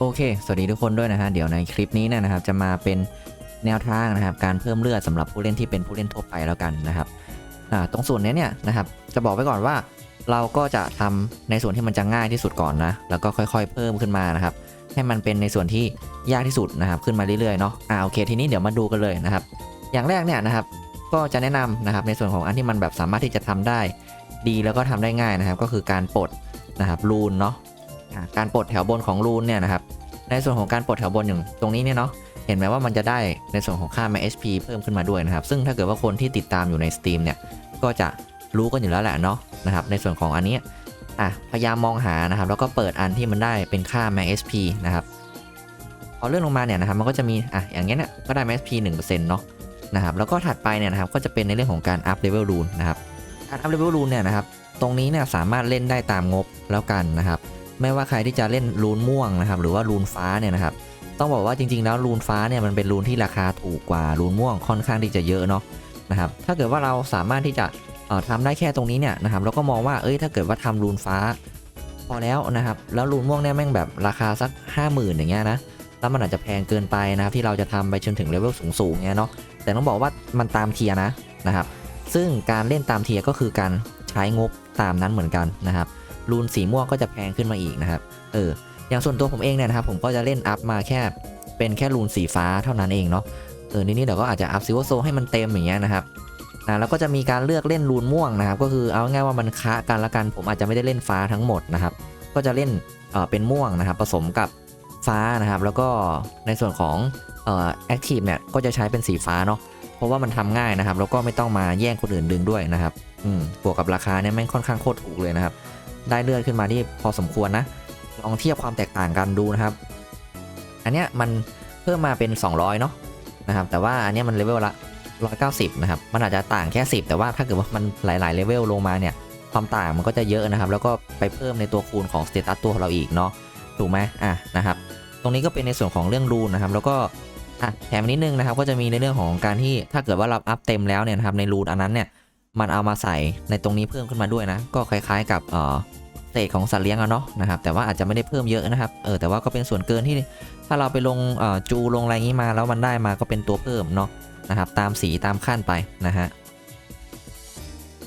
โอเค สวัสดีทุกคนด้วยนะฮะ เดี๋ยวในคลิปนี้นะครับ จะมาเป็นแนวทางนะครับ การเพิ่มเลือดสำหรับผู้เล่นที่เป็นผู้เล่นทั่วไปแล้วกันนะครับตรงส่วนนี้เนี่ยนะครับ จะบอกไว้ก่อนว่า เราก็จะทำในส่วนที่มันจะง่ายที่สุดก่อนนะ แล้วก็ค่อยๆ เพิ่มขึ้นมานะครับ ให้มันเป็นในส่วนที่ยากที่สุดนะครับ ขึ้นมาเรื่อยๆเนาะ อ่าโอเค ทีนี้เดี๋ยวมาดูกันเลยนะครับ อย่างแรกเนี่ยนะครับ ก็จะแนะนำนะครับ ในส่วนของอันที่มันแบบสามารถที่จะทำได้ ดีแล้วก็ทำได้ง่ายนะครับ ก็คือการปลดนะครับรูนเนาะ การปลดแถวบนของรูนเนี่ยนะครับในส่วนของการปลดแถวบนอย่างตรงนี้เนี่ยเนาะเห็นไหมว่ามันจะได้ในส่วนของค่า Max HP เพิ่มขึ้นมาด้วยนะครับ ซึ่งถ้าเกิดว่าคนที่ติดตามอยู่ใน Steam เนี่ยก็จะรู้กันอยู่แล้วแหละเนาะนะครับในส่วนของอันนี้อะพยายามมองหานะครับ แล้วก็เปิดอันที่มันได้เป็นค่า Max HP นะครับพอเลื่อนลงมาเนี่ยนะครับมันก็จะมีอะอย่างเงี้ยเนี่ยก็ได้ Max HP 1%เนาะนะครับแล้วก็ถัดไปเนี่ยนะครับก็จะเป็นในเรื่องของการ up level rune นะครับการ up level rune เนี่ยนะครับตรงนี้เนี่ยสามารถเล่นได้ตามงบแล้วกันนะครับ ไม่ว่าใครที่จะเล่นรูนม่วงนะครับหรือว่ารูนฟ้าเนี่ยนะครับต้องบอกว่าจริงๆแล้วรูนฟ้าเนี่ยมันเป็นรูนที่ราคาถูกกว่ารูนม่วงค่อนข้างที่จะเยอะเนาะนะครับถ้าเกิดว่าเราสามารถที่จะเอ่อทำได้แค่ตรงนี้เนี่ยนะครับเราก็มองว่าเอ้ยถ้าเกิดว่าทำรูนฟ้า พอแล้วนะครับแล้วรูนม่วงเนี่ยแม่งแบบราคาสัก 5 0,000 อย่างเงี้ยนะแล้วมันอาจจะแพงเกินไปนะครับที่เราจะทำไปจนถึงเลเวลสูงๆเงี้ยเนาะแต่ต้องบอกว่ามันตามเทียนะนะครับซึ่งการเล่นตามเทียก็คือการใช้งบตามนั้นเหมือนกันนะครับ รูนสีม่วงก็จะแพงขึ้นมาอีกนะครับ เออ อย่างส่วนตัวผมเองเนี่ยนะครับ ผมก็จะเล่นอัพมาแค่เป็นแค่รูนสีฟ้าเท่านั้นเองเนาะ เออ นี่นี่เดี๋ยวก็อาจจะอัพซิวโซให้มันเต็มอย่างเงี้ยนะครับอ่าแล้วก็จะมีการเลือกเล่นรูนม่วงนะครับ ก็คือเอาง่ายว่ามันคะกันละกัน ผมอาจจะไม่ได้เล่นฟ้าทั้งหมดนะครับ ก็จะเล่น เอ่อเป็นม่วงนะครับ ผสมกับฟ้านะครับ แล้วก็ในส่วนของ เอ่อแอคทีฟเนี่ย ก็จะใช้เป็นสีฟ้าเนาะ เพราะว่ามันทำง่ายนะครับ แล้วก็ไม่ต้องมาแย่งคนอื่นดึงด้วยนะครับ อืม บวกกับราคาเนี่ยแม่งค่อนข้างโคตรถูกเลยนะครับ ได้เลื่อดขึ้นมาที่พอสมควรนะ ลองเทียบความแตกต่างกันดูนะครับ อันเนี้ยมันเพิ่มมาเป็น 200 เนาะนะครับ แต่ว่าอันเนี้ยมันเลเวลละ 190 นะครับ มันอาจจะต่างแค่ 10 แต่ว่าถ้าเกิดว่ามันหลายๆเลเวลลงมาเนี่ย ความต่างมันก็จะเยอะนะครับ แล้วก็ไปเพิ่มในตัวคูณของสเตตัสตัวของเราอีกเนาะ ถูกไหมอะนะครับ ตรงนี้ก็เป็นในส่วนของเรื่องรูนนะครับ แล้วก็อะแถมนิดนึงนะครับ ก็จะมีในเรื่องของการที่ถ้าเกิดว่าเราอัพเต็มแล้วเนี่ยนะครับในรูนอันนั้นเนี่ยมันเอามาใส่ในตรงนี้เพิ่มขึ้นมาด้วยนะ ก็คล้ายๆกับเอ่อ เศษของสัตว์เลี้ยงอะเนาะนะครับแต่ว่าอาจจะไม่ได้เพิ่มเยอะนะครับเออแต่ว่าก็เป็นส่วนเกินที่ถ้าเราไปลงจูลงอะไรงี้มาแล้วมันได้มาก็เป็นตัวเพิ่มเนาะนะครับตามสีตามขั้นไปนะฮะ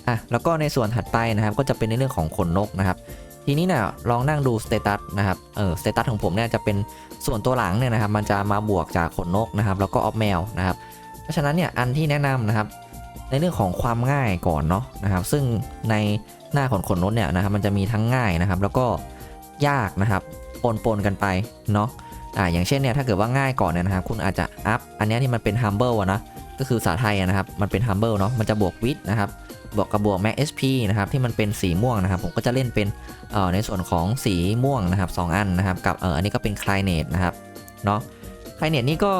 อะแล้วก็ในส่วนถัดไปนะครับก็จะเป็นในเรื่องของขนนกนะครับทีนี้เนี่ยลองนั่งดูสเตตัสนะครับเออสเตตัสของผมเนี่ยจะเป็นส่วนตัวหลังเนี่ยนะครับมันจะมาบวกจากขนนกนะครับแล้วก็ออฟแมวนะครับเพราะฉะนั้นเนี่ยอันที่แนะนำนะครับในเรื่องของความง่ายก่อนเนาะนะครับซึ่งใน หน้าของขนนกเนี่ยนะครับมันจะมีทั้งง่ายนะครับ แล้วก็ยากนะครับปนปนกันไปเนาะอ่าอย่างเช่นเนี่ยถ้าเกิดว่าง่ายก่อนเนี่ยนะครับคุณอาจจะอัพอันนี้ที่มันเป็น humble อะนะก็คือภาษาไทยนะครับมันเป็น humble เนาะมันจะบวกวิทนะครับบวกกับบวก max HP นะครับที่มันเป็นสีม่วงนะครับ ผมก็จะเล่นเป็นเอ่อในส่วนของสีม่วงนะครับสองอันนะครับกับเอออันนี้ก็เป็น c l i n a t e นะครับเนาะ c l i n a t e นี่ก็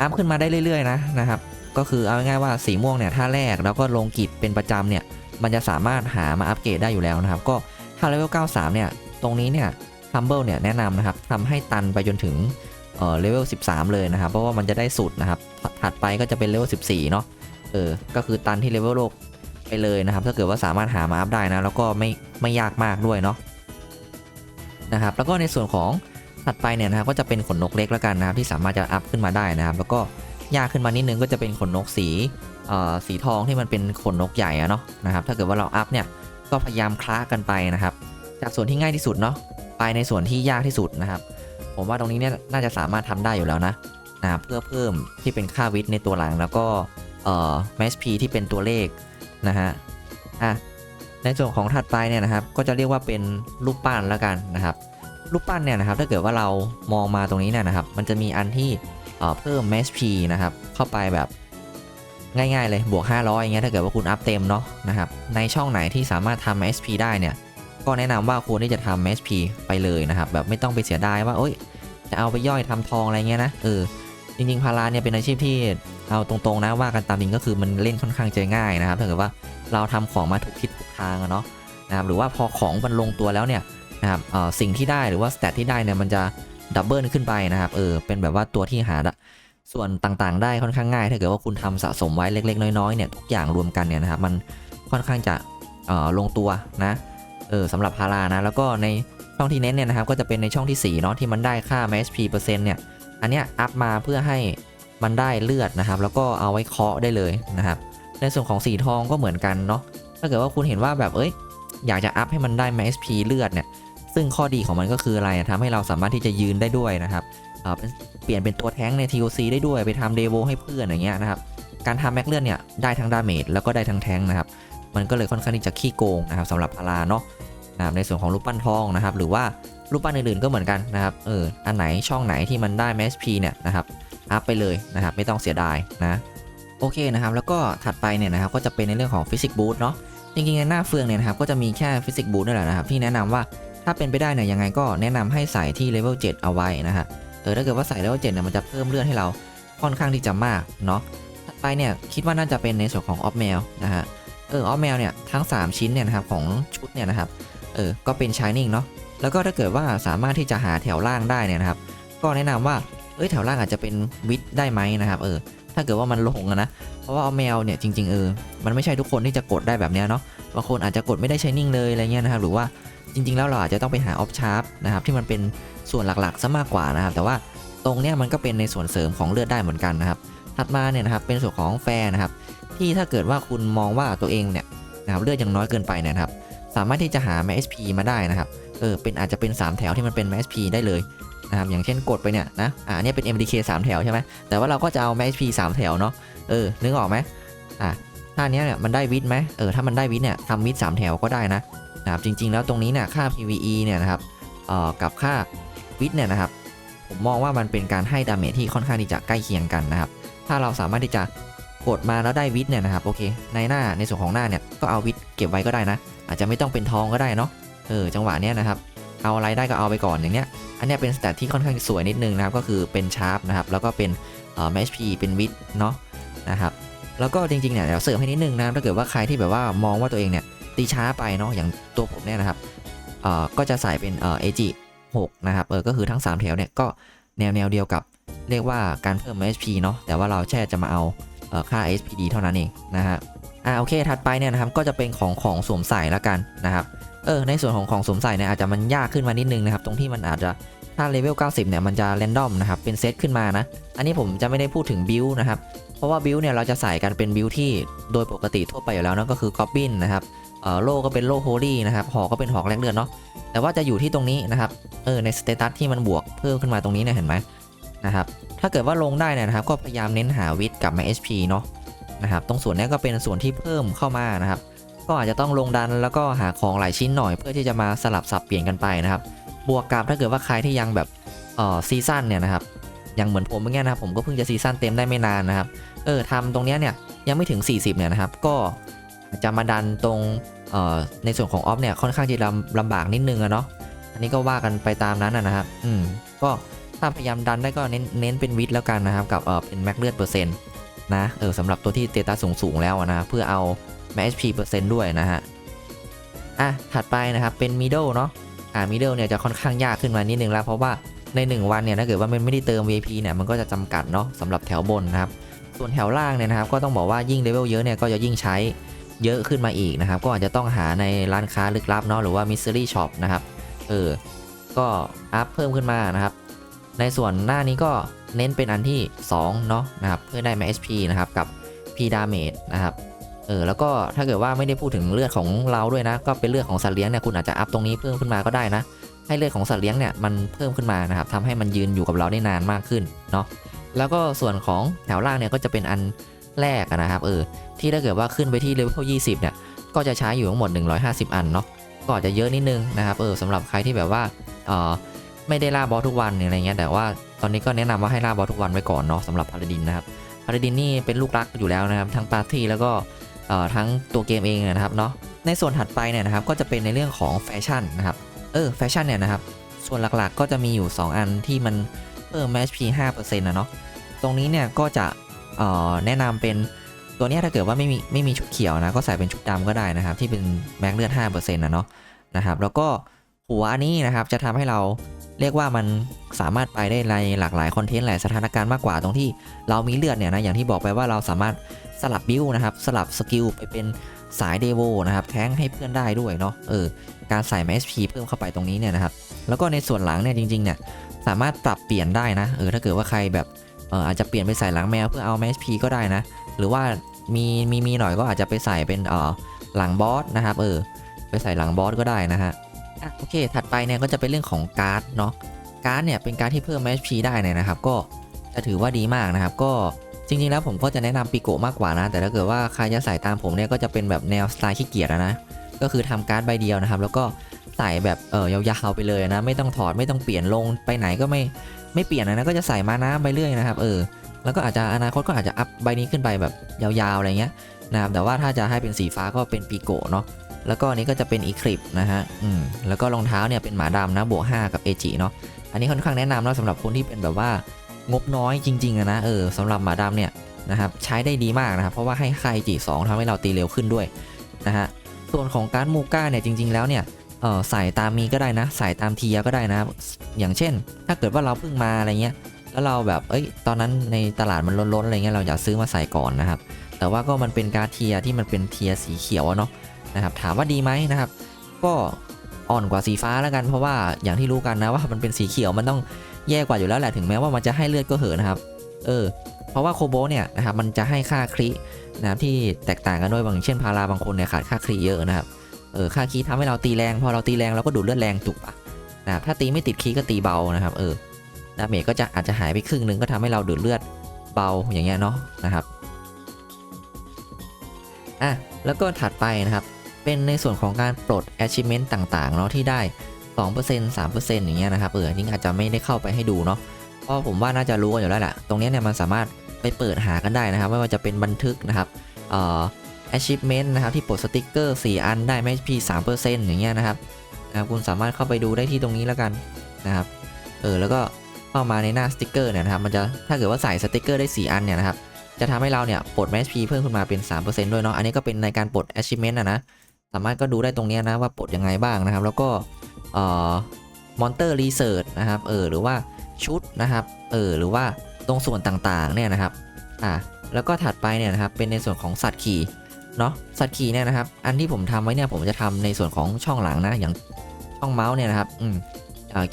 อัพขึ้นมาได้เรื่อยๆนะนะครับก็คือเอาง่ายๆว่าสีม่วงเนี่ยถ้าแรกแล้วก็ลงกิจเป็นประจำเนี่ย มันจะสามารถหามาอัปเกรดได้อยู่แล้วนะครับ ก็ถ้าเลเวล93 เนี่ย ตรงนี้เนี่ย Humble เนี่ยแนะนำนะครับทำให้ตันไปจนถึงเออเลเวล13 เลยนะครับ เพราะว่ามันจะได้สุดนะครับ ถัดไปก็จะเป็นเลเวล14 เนาะเออ ก็คือตันที่เลเวลโลกไปเลยนะครับ ถ้าเกิดว่าสามารถหามาอัพได้นะ แล้วก็ไม่ไม่ยากมากด้วยเนาะนะครับ แล้วก็ในส่วนของถัดไปเนี่ยนะครับก็จะเป็นขนนกเล็กแล้วกันนะครับที่สามารถจะอัพขึ้นมาได้นะครับ แล้วก็ยากขึ้นมานิดนึงก็จะเป็นขนนกสี สีทองที่มันเป็นขนนกใหญ่อะเนาะนะครับถ้าเกิดว่าเราอัพเนี่ยก็พยายามคล้ากันไปนะครับ จากส่วนที่ง่ายที่สุดเนาะไปในส่วนที่ยากที่สุดนะครับ ผมว่าตรงนี้เนี่ยน่าจะสามารถทำได้อยู่แล้วนะนะเพื่อเพิ่มที่เป็นค่าวิทย์ในตัวหลังแล้วก็เอ่อ max p ที่เป็นตัวเลขนะฮะอะในส่วนของถัดไปเนี่ยนะครับ ก็จะเรียกว่าเป็นรูปปั้นแล้วกันนะครับ รูปปั้นเนี่ยนะครับ ถ้าเกิดว่าเรามองมาตรงนี้เนี่ยนะครับ มันจะมีอันที่เอ่อเพิ่ม max p นะครับ เข้าไปแบบ ง่ายๆเลยบวก 500อย่างเงี้ยถ้าเกิดว่าคุณอัพเต็มเนาะนะครับในช่องไหนที่สามารถทำ SP ได้เนี่ยก็แนะนำว่าควรที่จะทำ SP ไปเลยนะครับแบบไม่ต้องไปเสียดายว่าเอ้ยจะเอาไปย่อยทำทองอะไรเงี้ยนะเออจริงๆพาราเนี่ยเป็นอาชีพที่เอาตรงๆนะว่ากันตามจริงก็คือมันเล่นค่อนข้างจะง่ายนะครับถ้าเกิดว่าเราทำของมาถูกทิศถูกทางอะเนาะนะครับหรือว่าพอของมันลงตัวแล้วเนี่ยนะครับเออสิ่งที่ได้หรือว่าสเตตที่ได้เนี่ยมันจะดับเบิลขึ้นไปนะครับเออเป็นแบบว่าตัวที่หา ส่วนต่างๆ ได้ค่อนข้างง่าย ถ้าเกิดว่าคุณทำสะสมไว้เล็ก ๆ น้อยๆเนี่ยทุกอย่างรวมกันเนี่ยนะครับมันค่อนข้างจะลงตัวนะเออสำหรับพารานะ แล้วก็ในช่องที่เน้นเนี่ยนะครับก็จะเป็นในช่องที่4เนาะที่มันได้ค่า MSP เปอร์เซ็นต์เนี่ยอันเนี้ยอัพมาเพื่อให้มันได้เลือดนะครับ แล้วก็เอาไว้เคาะได้เลยนะครับ ในส่วนของสีทองก็เหมือนกันเนาะถ้าเกิดว่าคุณเห็นว่าแบบเอ้ยอยากจะอัพให้มันได้ MSP เลือดเนี่ยซึ่งข้อดีของมันก็คืออะไรอะทำให้เราสามารถที่จะยืนได้ด้วยนะครับ เปลี่ยนเป็นตัวแท้งใน TOC ได้ด้วยไปทำเดโวให้เพื่อนอย่างเงี้ยนะครับ การทำแม็กเลือดเนี่ยได้ทั้งดาเมจแล้วก็ได้ทั้งแท้งนะครับ มันก็เลยค่อนข้างที่จะขี้โกงนะครับสำหรับพาราเนาะนะครับในส่วนของรูปปั้นทองนะครับ หรือว่ารูปปั้นอื่นๆก็เหมือนกันนะครับเอออันไหนช่องไหนที่มันได้ MSP เนี่ยนะครับอัพไปเลยนะครับไม่ต้องเสียดายนะโอเคนะครับแล้วก็ถัดไปเนี่ยนะครับก็จะเป็นในเรื่องของฟิสิกบูทเนาะจริงๆในหน้าเฟืองเนี่ยนะครับก็จะมีแค่ฟิสิกบูทนี่แหละนะครับที่แนะนำว่าถ้าเป็นไปได้เนี่ยยังไงก็แนะนำให้ใส่ที่เลเวล7เอาไว้นะฮะ เออถ้าเกิดว่าใส่เลเวล7เนี่ยมันจะเพิ่มเลือดให้เราค่อนข้างที่จะมากเนาะถัดไปเนี่ยคิดว่าน่าจะเป็นในส่วนของออฟเมลนะฮะเออออฟเมลเนี่ยทั้ง 3 ชิ้นเนี่ยนะครับของชุดเนี่ยนะครับเออก็เป็นชายนิ่งเนาะแล้วก็ถ้าเกิดว่าสามารถที่จะหาแถวล่างได้เนี่ยนะครับ ก็แนะนำว่าเอ้ยแถวล่างอาจจะเป็นวิดได้ไหมนะครับเออถ้าเกิดว่ามันลงนะเพราะว่าออฟเมลเนี่ยจริงๆเออมันไม่ใช่ทุกคนที่จะกดได้แบบเนี้ยเนาะบางคนอาจจะกดไม่ได้ชายนิ่งเลยอะไรเงี้ยนะครับหรือว่า จริง ๆ แล้วเราอาจจะต้องไปหาออฟชาร์ปนะครับที่มันเป็นส่วนหลักๆซะมากกว่านะครับ แต่ว่าตรงเนี้ยมันก็เป็นในส่วนเสริมของเลือดได้เหมือนกันนะครับ ถัดมาเนี่ยนะครับเป็นส่วนของแฟนะครับ ที่ถ้าเกิดว่าคุณมองว่าตัวเองเนี่ยนะครับเลือดยังน้อยเกินไปนะครับ สามารถที่จะหา m SP มาได้นะครับเออเป็นอาจจะเป็น 3 แถวที่มันเป็น m SP ได้เลยนะครับอย่างเช่นกดไปเนี่ยนะอ่าเนี่ยเป็น MDK 3 แถวใช่ไหมแต่ว่าเราก็จะเอา m SP 3 แถวเนาะเออนึกออกไหมอ่าถ้าเนี้ยเนี่ยมันได้วิดไหมเออถ้ามันได้วิดเนี่ยทำวิด3 แถวก็ได้นะ นะครับจริง ๆ แล้วตรงนี้เนี่ยค่า PVE เนี่ยนะครับกับค่าวิดเนี่ยนะครับผมมองว่ามันเป็นการให้ดาเมจที่ค่อนข้างที่จะใกล้เคียงกันนะครับถ้าเราสามารถที่จะกดมาแล้วได้วิทเนี่ยนะครับโอเคในหน้าในส่วนของหน้าเนี่ยก็เอาวิทเก็บไว้ก็ได้นะ อาจจะไม่ต้องเป็นทองก็ได้เนาะเออจังหวะเนี้ยนะครับเอาอะไรได้ก็เอาไปก่อนอย่างเนี้ยอันเนี้ยเป็นสแตทที่ค่อนข้างสวยนิดนึงนะครับก็คือเป็นชาร์ปนะครับแล้วก็เป็นเอ่อ MHP เป็นวิทเนาะนะครับแล้วก็จริงๆเนี่ยเดี๋ยวเสริมให้นิดนึงนะถ้าเกิดว่าใครที่แบบว่ามองว่าตัวเองเนี่ย ตีช้าไปเนาะอย่างตัวผมเนี่ยนะครับเอ่อก็จะใส่เป็นเอ่อ AG 6นะครับเออก็คือทั้ง 3 แถวเนี่ยก็แนวแนวเดียวกับเรียกว่าการเพิ่ม HP เนาะแต่ว่าเราแค่จะมาเอาเอ่อค่า SPD เท่านั้นเองนะฮะอ่าโอเคถัดไปเนี่ยนะครับก็จะเป็นของของสวมใส่ล้วกันนะครับเออในส่วนของของสวมใส่เนี่ยอาจจะมันยากขึ้นมานิดนึงนะครับตรงที่มันอาจจะถ้าเลเวล 90 เนี่ย มันจะแรนดอมนะครับ เป็นเซตขึ้นมานะ อันนี้ผมจะไม่ได้พูดถึงบิลนะครับ เพราะว่าบิลเนี่ย เราจะใส่กันเป็นบิลที่โดยปกติทั่วไปอยู่แล้วนั่นก็คือกอบบินนะครับ โล่ก็เป็นโล่โฮลี่นะครับ หอกก็เป็นหอกแลกเลือดเนาะ แต่ว่าจะอยู่ที่ตรงนี้นะครับ เออ ในสเตตัสที่มันบวกเพิ่มขึ้นมาตรงนี้เนี่ยเห็นไหมนะครับ ถ้าเกิดว่าลงได้นะครับ ก็พยายามเน้นหาวิทย์กับ MHP เนาะนะครับ ตรงส่วนนี้ก็เป็นส่วนที่เพิ่มเข้ามานะครับ ก็อาจจะต้องลงดันแล้วก็หาของหลายชิ้นหน่อย เพื่อที่จะมาสลับสับเปลี่ยนกันไปนะครับ บวกกับถ้าเกิดว่าใครที่ยังแบบเอ่อซีซั่นเนี่ยนะครับยังเหมือนผมเมื่อกี้นะครับผมก็เพิ่งจะซีซั่นเต็มได้ไม่นานนะครับ เออทำตรงเนี้ยเนี่ยยังไม่ถึง 40เนี่ยนะครับ ก็ จะมาดันตรงในส่วนของออฟเนี่ยค่อนข้างจะลำลำบากนิดนึงอะเนาะอันนี้ก็ว่ากันไปตามนั้นนะครับอืมก็ถ้าพยายามดันได้ก็เน้นเน้นเป็นวิทแล้วกันนะครับกับเออเป็นแม็กเลือดเปอร์เซ็นต์นะเออสำหรับตัวที่เตต้าสูงสูงแล้วนะเพื่อเอาแมชพีเปอร์เซ็นต์ด้วยนะฮะอะถัดไปนะครับเป็นมิดเดิลเนาะอ่ามิดเดิลเนี่ยจะค่อนข้างยากขึ้นมานิดนึงแล้วเพราะว่าใน 1 วันเนี่ยถ้าเกิดว่ามันไม่ได้เติม VP เนี่ยมันก็จะจำกัดเนาะสำหรับแถวบนนะครับส่วนแถวล่างเนี่ยนะครับก็ต้องบอกว่ายิ่งเลเวลเยอะเนี่ยก็จะยิ่งใช้ เยอะขึ้นมาอีกนะครับ ก็อาจจะต้องหาในร้านค้าลึกลับเนาะหรือว่ามิสซิลี่ช็อปนะครับเออก็อัพเพิ่มขึ้นมานะครับ ในส่วนหน้านี้ก็เน้นเป็นอันที่ 2 เนาะนะครับ เพื่อได้มา HP นะครับ กับ P damage นะครับเออแล้วก็ถ้าเกิดว่าไม่ได้พูดถึงเลือดของเราด้วยนะ ก็เป็นเลือดของสัตว์เลี้ยงเนี่ยคุณอาจจะอัพตรงนี้เพิ่มขึ้นมาก็ได้นะ ให้เลือดของสัตว์เลี้ยงเนี่ยมันเพิ่มขึ้นมานะครับทำให้มันยืนอยู่กับเราได้นานมากขึ้นเนาะแล้วก็ส่วนของแถวล่างเนี่ยก็จะเป็นอันแรกนะครับเออ ที่ถ้าเกิดว่าขึ้นไปที่เลเวล20 เนี่ย ก็จะใช้อยู่ทั้งหมด 150 อันเนาะก็อาจจะเยอะนิดนึงนะครับเออสำหรับใครที่แบบว่าเออไม่ได้ล่าบอสทุกวันอะไรเงี้ยแต่ว่าตอนนี้ก็แนะนำว่าให้ล่าบอสทุกวันไว้ก่อนเนาะสำหรับพาราดินนะครับพาราดินนี่เป็นลูกรักอยู่แล้วนะครับทั้งปาร์ตี้แล้วก็เอ่อทั้งตัวเกมเองนะครับเนาะในส่วนถัดไปเนี่ยนะครับก็จะเป็นในเรื่องของแฟชั่นนะครับเออแฟชั่นเนี่ยนะครับส่วนหลักๆก็จะมีอยู่ 2 อันที่มันเพิ่ม HP 5%นะเนาะตรงนี้เนี่ยก็จะเออแนะนำเป็น ตัวนี้ถ้าเกิดว่าไม่มีไม่มีชุดเขียวนะ ก็ใส่เป็นชุดดำก็ได้นะครับ ที่เป็นแม็กเลือด5%นะเนาะนะครับ แล้วก็หัวนี้นะครับจะทำให้เราเรียกว่ามันสามารถไปได้ในหลากหลายคอนเทนต์หลายสถานการณ์มากกว่าตรงที่เรามีเลือดเนี่ยนะอย่างที่บอกไปว่าเราสามารถสลับบิวนะครับสลับสกิลไปเป็นสายเดโวนะครับแท้งให้เพื่อนได้ด้วยเนาะเออการใส่ MSP เพิ่มเข้าไปตรงนี้เนี่ยนะครับแล้วก็ในส่วนหลังเนี่ยจริงๆเนี่ยสามารถปรับเปลี่ยนได้นะเออถ้าเกิดว่าใครแบบเอออาจจะเปลี่ยนไปใส่หลังแมวเพื่อเอาแมชพีก็ได้นะ หรือว่า มีมีมีหน่อยก็อาจจะไปใส่เป็นเออหลังบอสนะครับเออไปใส่หลังบอสก็ได้นะฮะอะโอเค ถัดไปเนี่ยก็จะเป็นเรื่องของการ์ดเนาะการ์ดเนี่ยเป็นการ์ดที่เพิ่มแมชพีได้เนี่ยนะครับ ก็จะถือว่าดีมากนะครับ ก็จริงๆแล้วผมก็จะแนะนำปิโกะมากกว่านะ แต่ถ้าเกิดว่าใครจะใส่ตามผมเนี่ยก็จะเป็นแบบแนวสไตล์ขี้เกียจนะก็คือทำการ์ดใบเดียวนะครับ แล้วก็ใส่แบบเออยาวๆไปเลยนะ ไม่ต้องถอดไม่ต้องเปลี่ยนลงไปไหนก็ไม่ไม่เปลี่ยนนะก็จะใส่มาน้ำไปเรื่อยนะครับ เออ แล้วก็อาจจะอนาคตก็อาจจะอัพใบนี้ขึ้นไปแบบยาวๆอะไรเงี้ยนะครับแต่ว่าถ้าจะให้เป็นสีฟ้าก็เป็นปีโกเนาะแล้วก็อันนี้ก็จะเป็นอีคลิปนะฮะอืมแล้วก็รองเท้าเนี่ยเป็นหมาดำนะบวก5กับเอจิเนาะอันนี้ค่อนข้างแนะนำแล้วสำหรับคนที่เป็นแบบว่างบน้อยจริงๆนะเออสำหรับหมาดำเนี่ยนะครับใช้ได้ดีมากนะครับเพราะว่าให้ค่าเอจิ2ทำให้เราตีเร็วขึ้นด้วยนะฮะส่วนของการ์ดมูก้าเนี่ยจริง ๆ แล้วเนี่ยเออใส่ตามมีก็ได้นะ ใส่ตามเทียก็ได้นะ อย่างเช่น ถ้าเกิดว่าเราเพิ่งมาอะไรเงี้ย แล้วเราแบบเอ้ยตอนนั้นในตลาดมันล้นๆอะไรเงี้ยเราอยากซื้อมาใส่ก่อนนะครับ แต่ว่าก็มันเป็นการ์เทียที่มันเป็นเทียสีเขียวเนาะนะครับถามว่าดีไหมนะครับ ก็อ่อนกว่าสีฟ้าแล้วกันเพราะว่าอย่างที่รู้กันนะว่ามันเป็นสีเขียวมันต้องแย่กว่าอยู่แล้วแหละถึงแม้ว่ามันจะให้เลือดก็เหอะนะครับ เออ เพราะว่าโคโบเนี่ยนะครับมันจะให้ค่าครินะครับที่แตกต่างกันด้วยบางเช่นพาราบางคนเนี่ยขาดค่าครีเยอะนะครับเออค่าคีทำให้เราตีแรง พอเราตีแรงเราก็ดูดเลือดแรงถูกปะนะครับถ้าตีไม่ติดคีก็ตีเบานะครับ เออ ดาเมจก็จะอาจจะหายไปครึ่งหนึงก็ทำให้เราดูดเลือดเบาอย่างเงี้ยเนาะนะครับอะแล้วก็ถัดไปนะครับ เป็นในส่วนของการปลด achievement ต่างๆเนาะที่ได้ 2% 3%อย่างเงี้ยนะครับเออนี่อาจจะไม่ได้เข้าไปให้ดูเนาะเพราะผมว่าน่าจะรู้กันอยู่แล้วแหละตรงเนี้ยเนี่ยมันสามารถไปเปิดหากันได้นะครับ ไม่ว่าจะเป็นบันทึกนะครับเอ่อ achievement นะครับที่ปลดสติกเกอร์ 4 อันได้ MHP 3%อย่างเงี้ยนะครับนะครับ คุณสามารถเข้าไปดูได้ที่ตรงนี้แล้วกันนะครับเออแล้วก็ เข้ามาในหน้าสติกเกอร์เนี่ยนะครับมันจะถ้าเกิดว่าใส่สติกเกอร์ได้ 4 อันเนี่ยนะครับจะทำให้เราเนี่ยปลด MHP เพิ่มขึ้นมาเป็น 3%ด้วยเนาะอันนี้ก็เป็นในการปลด achievement นะนะสามารถก็ดูได้ตรงนี้นะว่าปลดยังไงบ้างนะครับ แล้วก็เอ่อ monster research นะครับเออหรือว่าชุดนะครับเออหรือว่าตรงส่วนต่างๆเนี่ยนะครับอ่าแล้วก็ถัดไปเนี่ยนะครับเป็นในส่วนของสัตว์ขี่เนาะสัตว์ขี่เนี่ยนะครับ อันที่ผมทำไว้เนี่ยผมจะทำในส่วนของช่องหลังนะอย่างช่องเมาส์เนี่ยนะครับอืม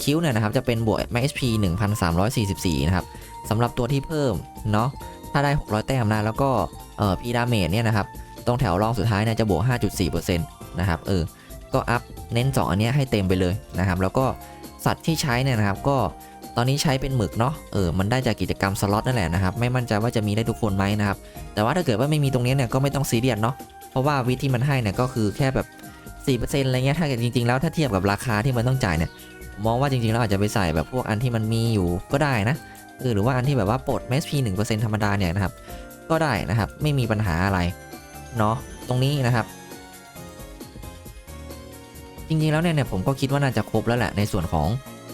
คิ้วเนี่ยนะครับจะเป็นบวก MHP 1344 นะครับสำหรับตัวที่เพิ่มเนาะถ้าได้ 600 แต้มนะ แล้วก็เอ่อพีดาเมจเนี่ยนะครับ ตรงแถวรองสุดท้ายเนี่ยจะบวก 5.4%นะครับเออก็อัพเน้น 2 อันนี้ให้เต็มไปเลยนะครับ แล้วก็สัตว์ที่ใช้เนี่ยนะครับ ก็ตอนนี้ใช้เป็นหมึกเนาะเออมันได้จากกิจกรรมสล็อตนั่นแหละนะครับ ไม่มั่นใจว่าจะมีได้ทุกคนไหมนะครับ แต่ว่าถ้าเกิดว่าไม่มีตรงนี้เนี่ยก็ไม่ต้องซีเรียสเนาะเพราะว่าวิธีมันให้เนี่ยก็คือแค่แบบ4%อะไรเงี้ยถ้าเกิดจริงๆแล้วถ้าเทียบกับราคาที่มันต้องจ่ายเนี่ย มองว่าจริงๆแล้วอาจจะไปใส่แบบพวกอันที่มันมีอยู่ก็ได้นะเออหรือว่าอันที่แบบว่าปลด MSP 1%ธรรมดาเนี่ยนะครับ ก็ได้นะครับไม่มีปัญหาอะไรเนาะตรงนี้นะครับ จริงๆแล้วเนี่ยเนี่ยผมก็คิดว่าน่าจะครบแล้วแหละในส่วนของ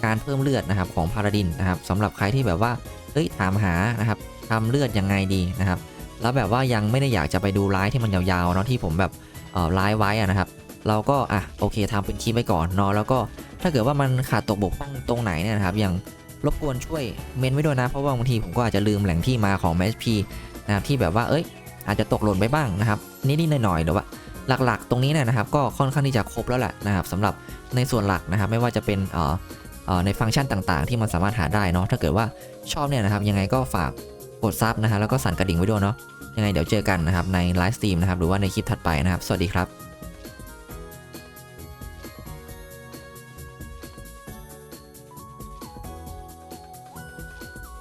การเพิ่มเลือดนะครับของพาราดินนะครับสำหรับใครที่แบบว่าเอ้ยถามหานะครับทำเลือดยังไงดีนะครับ แล้วแบบว่ายังไม่ได้อยากจะไปดูไลฟ์ที่มันยาวๆเนาะที่ผมแบบอ่อไลฟ์ไว้นะครับ เราก็อะโอเคทำเป็นคลิปไว้ก่อนเนาะแล้วก็ ถ้าเกิดว่ามันขาดตกบกพร่องตรงไหนเนี่ยนะครับ อย่างรบกวนช่วยเมนไว้ด้วยนะ เพราะว่าบางทีผมก็อาจจะลืมแหล่งที่มาของ MSP นะครับที่แบบว่าเอ้ย อาจจะตกหล่นไปบ้างนะครับนิดๆหน่อยๆหรือว่าหลักๆ ตรงนี้เนี่ยนะครับก็ค่อนข้างที่จะครบแล้วแหละนะครับสำหรับในส่วนหลักนะครับ ไม่ว่าจะเป็นเอ่อเอ่อในฟังก์ชันต่างๆ ที่มันสามารถหาได้เนาะถ้าเกิดว่าชอบเนี่ยนะครับ ยังไงก็ฝากกดซับนะฮะแล้วก็สั่นกระดิ่งไว้ด้วยเนาะยังไงเดี๋ยวเจอกันนะครับในไลฟ์สตรีมนะครับหรือว่าในคลิปถัดไปนะครับ สวัสดีครับ